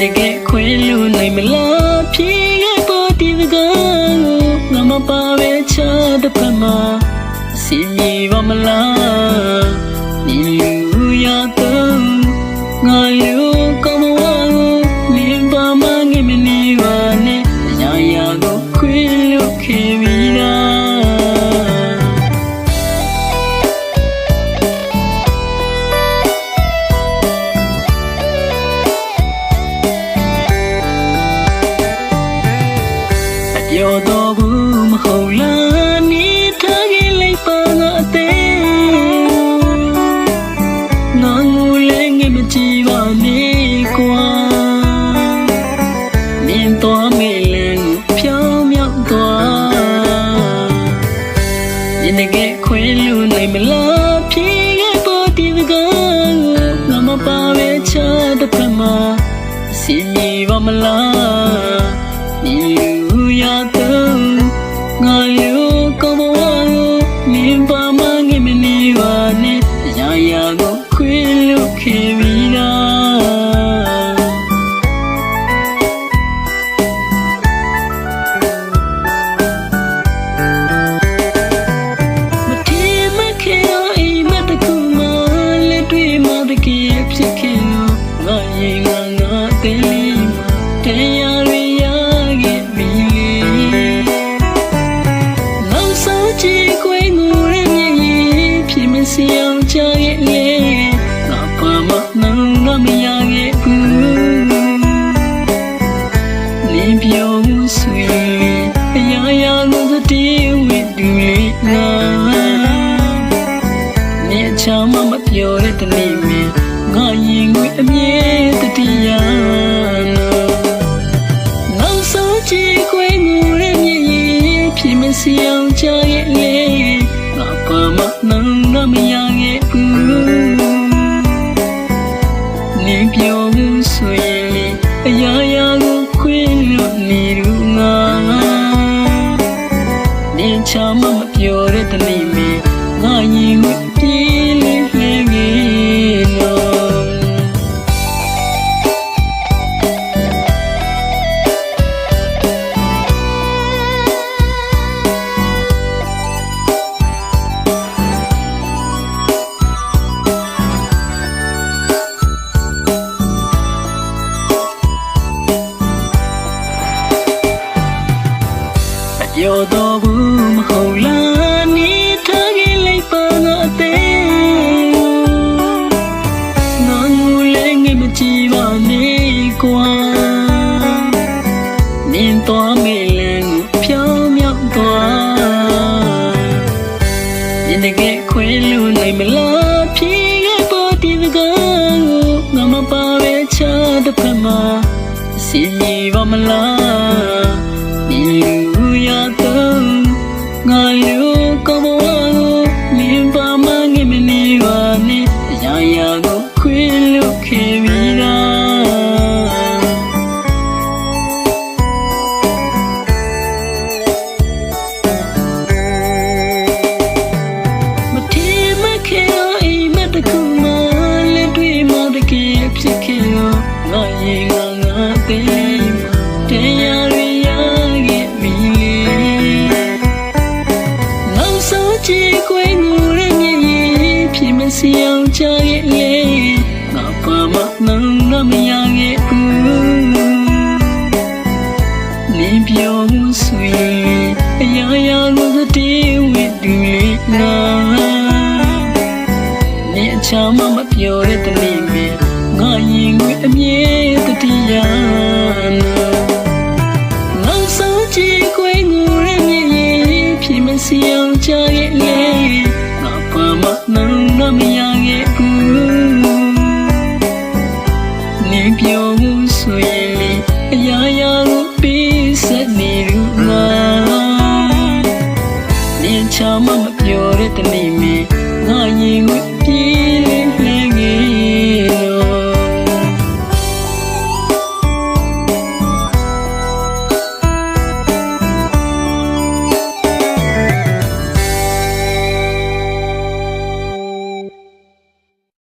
ဒီတကယ်ခွေလို့နိုင်မလားဖြေခဲ့ပေါ်ဒီကငါမပါပဲချတဲ့ဖက်မှာစီမီပါမလားဒီလူရတော့ငါလူ ရင်သွားမေလံကိုဖြောင်းမြောက်သွားရင်ငယ်ခွေလူနိုင်မလားဖြေခဲ့ပေါ်ဒီကကိုငါမပါပဲချတဲ့ဖမှာစီနီပါမလားဒီလူရတော့ငါလူကမဝါမင်းပါမ ရင်ငါငါသေးလေးမတရားရရခဲ့ပြီလောက်ဆုံးချီခွေငူရမြည်ဖြစ်မစီအောင်ချရဲ့ နေပြောမှုဆိုရင်လေအရာရာကိုခွင့်လို့နေရူငါနေချာမမပြောတဲ့တနေ့မင်းငါရင် နင်းတော့မေလန်ဖြောင်းမြောက်သွားဒီတကယ်ခွေလို့နိုင်မလားဖြေခဲ့ပေါ်ဒီကငါမပါပဲချတဲ့ဖက်မှာစီမီပါမလား ည်ဖြစ်မစီအောင်ချရဲ့လေငါပါမနောင်ငါမရခဲ့ဘူးနေပြောမှုဆွေအရာရာကိုသတိဝိတူလေးနာနေအချာမမပြောတဲ့တနေ့မင်းငါရင်ကိုအ ရင်ချမမပြောတဲ့တနေ့မီငါရင်ကိုပြေးလေး